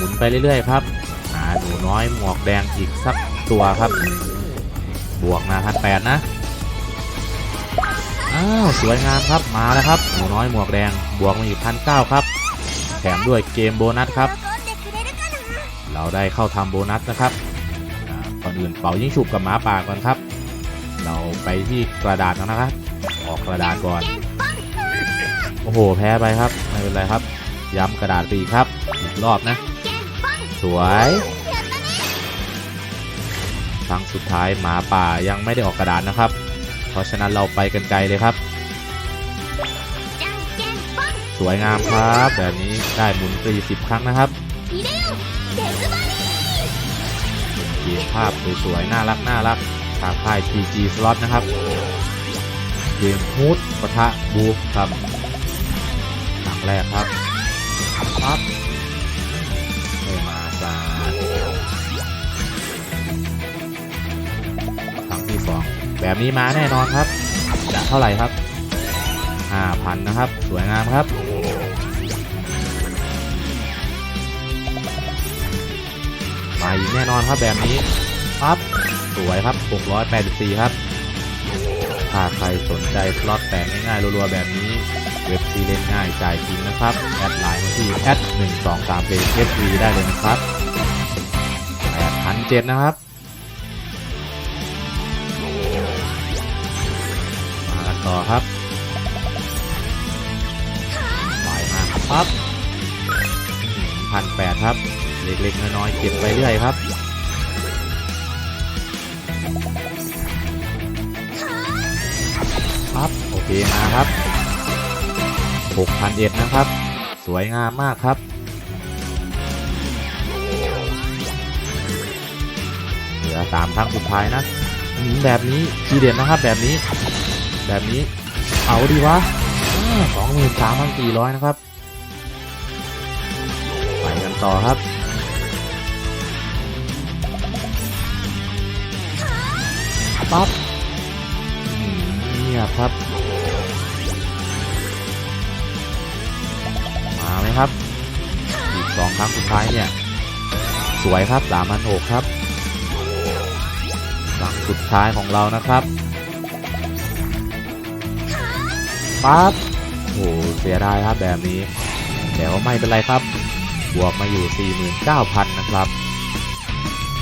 มุนไปเรื่อย ๆ ครับ หาหนูน้อยหมวกแดงอีกสักตัวครับ บวกมาพันแปดนะ อ้าวสวยงามครับมาแล้วครับ หนูน้อยหมวกแดงบวกมาอีกพันเก้าครับ แถมด้วยเกมโบนัสครับ เราได้เข้าทำโบนัสนะครับก่อนอื่นเป่ายิงฉุบกับหมาป่าก่อนครับ เราไปที่กระดาษนนะครับ ออกกระดาษก่อน โอ้โห แพ้ไปครับ ไม่เป็นไรครับ ย้ำกระดาษไปอีกครับ อีกรอบนะ สวยครั้งสุดท้ายหมาป่ายังไม่ได้ออกกระดาษนะครับ เพราะฉะนั้นเราไปกันไกลเลยครับ สวยงามครับ แบบนี้ได้หมุนฟรี10ครั้งนะครับเกมภาพสวยๆน่ารักน่ารักทางค่าย PG Slot นะครับเกมฮูดปะทะบูฟครับหลังแรกครับปั๊บ แบบนี้มาแน่นอนครับ จะเท่าไหร่ครับ5,000นะครับ สวยงามครับ มาอีกแน่นอนครับแบบนี้ปั๊บสวยครับ 684 ครับถ้าใครสนใจล็อตแตกง่ายๆรัวๆแบบนี้ เว็บซีเล่นง่ายจ่ายจริงนะครับ แอดไลน์มาที่แอด1 2 3เพจ SV ได้เลยนะครับ8,007นะครับ ต่อครับปล่อยมาปั๊บพันแปดครับ เล็กๆน้อยๆเก็บไปเรื่อยครับครับโอเคมาครับ6,000เอ็ดนะครับ สวยงามมากครับเหลือสามครั้งสุดท้ายนะแบบนี้ทีเด็ดนะครับแบบนี้ แบบนี้เอาดีวะสองหมื่นสามพันสี่ร้อยนะครับ ไปกันต่อครับปั๊บอืมเงียบครับ มาไหมครับ อีกสองครั้งสุดท้ายเนี่ย สวยครับสามพันหกครับครั้งสุดท้ายของเรานะครับ ปั๊บโอ้โหเสียดายครับแบบนี้ แต่ว่าไม่เป็นไรครับ บวกมาอยู่ 49,000 นะครับ